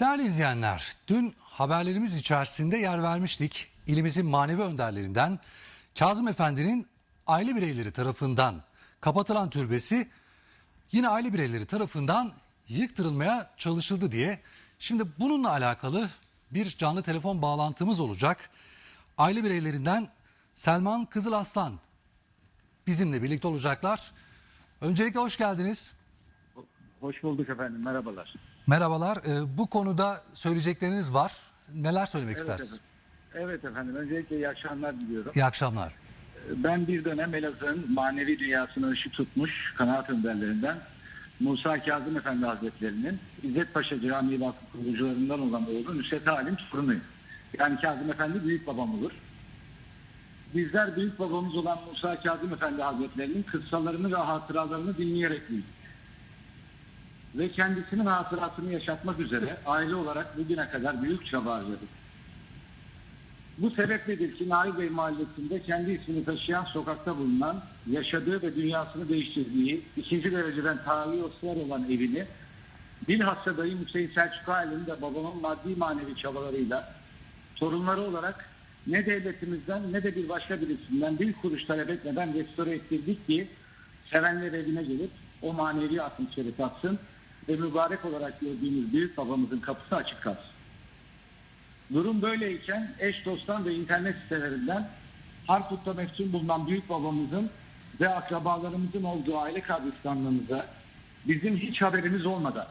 Değerli izleyenler, dün haberlerimiz içerisinde yer vermiştik. İlimizin manevi önderlerinden Kazım Efendi'nin aile bireyleri tarafından kapatılan türbesi yine aile bireyleri tarafından yıktırılmaya çalışıldı diye. Şimdi bununla alakalı bir canlı telefon bağlantımız olacak. Aile bireylerinden Selman Kızılaslan bizimle birlikte olacaklar. Öncelikle hoş geldiniz. Hoş bulduk efendim. Merhabalar. Merhabalar. Ee, bu konuda söyleyecekleriniz var. Neler söylemek Evet istersiniz? efendim. Evet efendim. Öncelikle iyi akşamlar diliyorum. İyi akşamlar. Ben bir dönem Elazığ'ın manevi dünyasına ışık tutmuş kanaat önderlerinden Musa Kazım Efendi Hazretleri'nin İzzet Paşa Camii Vakfı kurucularından olan oğlu Nusret Halim torunuyum. Yani Kazım Efendi büyük babam olur. Bizler büyük babamız olan Musa Kazım Efendi Hazretleri'nin kıssalarını ve hatıralarını dinleyerek büyüdük. Ve kendisinin hatırasını yaşatmak üzere aile olarak bugüne kadar büyük çaba harcadık. Bu sebepledir ki Nail Bey Mahallesi'nde kendi ismini taşıyan sokakta bulunan, yaşadığı ve dünyasını değiştirdiği, ikinci dereceden tarihi oslar olan evini, bilhassa dayım Hüseyin Selçuk de babamın maddi manevi çabalarıyla torunları olarak ne devletimizden ne de bir başka birisinden bir kuruş talep etmeden restore ettirdik ki sevenler evine gelip o manevi atmosferi tatsın ve mübarek olarak gördüğümüz büyük babamızın kapısı açık kalsın. Durum böyleyken eş dosttan ve internet sitelerinden Harput'ta meftun bulunan büyük babamızın ve akrabalarımızın olduğu aile kabristanlığımıza bizim hiç haberimiz olmadan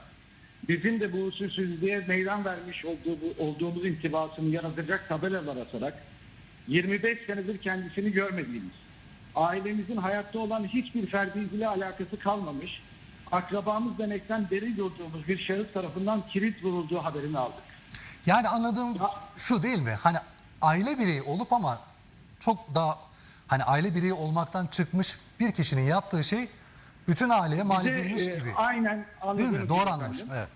bizim de bu usulsüzlüğe meydan vermiş olduğu, olduğumuz intibasını yaratacak tabelalar asarak 25 senedir kendisini görmediğimiz, ailemizin hayatta olan hiçbir ferdiyle alakası kalmamış, akrabamız demekten deri durduğumuz bir şahıs tarafından kilit vurulduğu haberini aldık. Yani anladığım şu değil mi? Hani aile bireyi olup ama çok daha hani aile bireyi olmaktan çıkmış bir kişinin yaptığı şey bütün aileye mal edilmiş e, gibi. Aynen Değil mi? Doğru anlamışım. Evet.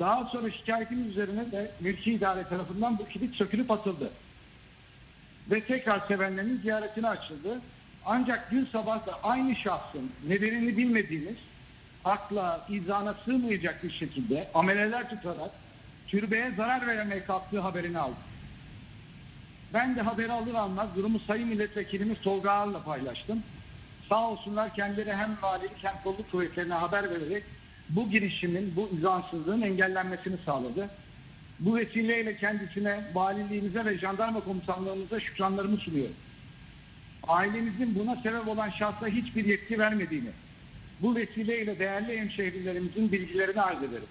Daha sonra şikayetimiz üzerine de mülki idare tarafından bu kilit sökülüp atıldı. Ve tekrar sevenlerin ziyaretine açıldı. Ancak dün sabah da aynı şahsın nedenini bilmediğimiz akla, izana sığmayacak bir şekilde ameleler tutarak türbeye zarar vermeye kalktığı haberini aldık. Ben de haberi alır almaz durumu Sayın Milletvekilimiz Tolga Ağar'la paylaştım. Sağ olsunlar kendileri hem valilik hem kolluk kuvvetlerine haber vererek bu girişimin, bu izansızlığın engellenmesini sağladı. Bu vesileyle kendisine, valiliğimize ve jandarma komutanlığımıza şükranlarımı sunuyorum. Ailemizin buna sebep olan şahsa hiçbir yetki vermediğini, bu vesileyle değerli hemşehrilerimizin bilgilerini arz ederim.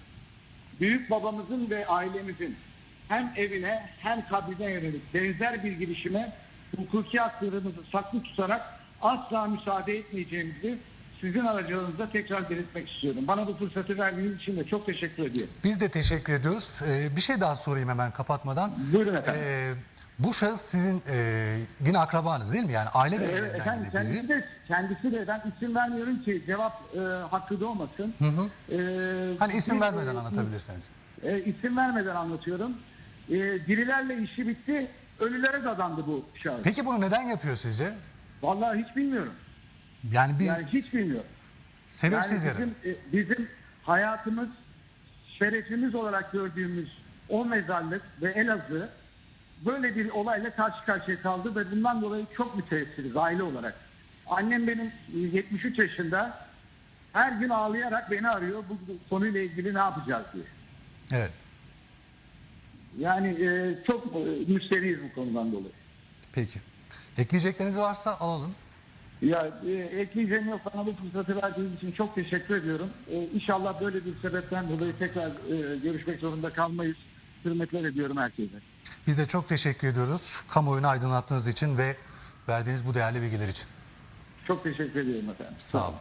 Büyük babamızın ve ailemizin hem evine hem kabrine yönelik benzer bir girişime hukuki haklarımızı saklı tutarak asla müsaade etmeyeceğimizi sizin aracılığınızda tekrar belirtmek istiyorum. Bana bu fırsatı verdiğiniz için de çok teşekkür ediyorum. Biz de teşekkür ediyoruz. Ee, bir şey daha sorayım hemen kapatmadan. Buyurun efendim. Ee, bu şahıs sizin e, yine akrabanız değil mi? Yani aile Evet, bireylerinden efendim biri. kendisi de, kendisi de ben isim vermiyorum ki cevap e, hakkı doğmasın. E, Hani isim bir, vermeden e, anlatabilirsiniz. E, isim vermeden anlatıyorum. E, dirilerle işi bitti. Ölülere dadandı bu şahıs. Peki bunu neden yapıyor sizce? Vallahi hiç bilmiyorum. Yani bir Yani hiç bilmiyorum. sebepsiz yani yere. bizim, e, bizim hayatımız, şerefimiz olarak gördüğümüz o mezarlık ve Elazığ böyle bir olayla karşı karşıya kaldı ve bundan dolayı çok müteessiriz aile olarak. Annem benim e, 73 yaşında her gün ağlayarak beni arıyor bu konuyla ilgili ne yapacağız diye. Evet. Yani e, çok e, müsteriyiz bu konudan dolayı. Peki. Ekleyecekleriniz varsa alalım. Ya e, ekleyeceğim yok bana bu fırsatı verdiğiniz için çok teşekkür ediyorum. E, inşallah böyle bir sebepten dolayı tekrar e, görüşmek zorunda kalmayız. Hürmetler ediyorum herkese. Biz de çok teşekkür ediyoruz. Kamuoyunu aydınlattığınız için ve verdiğiniz bu değerli bilgiler için. Çok teşekkür ediyorum efendim. Sağ olun.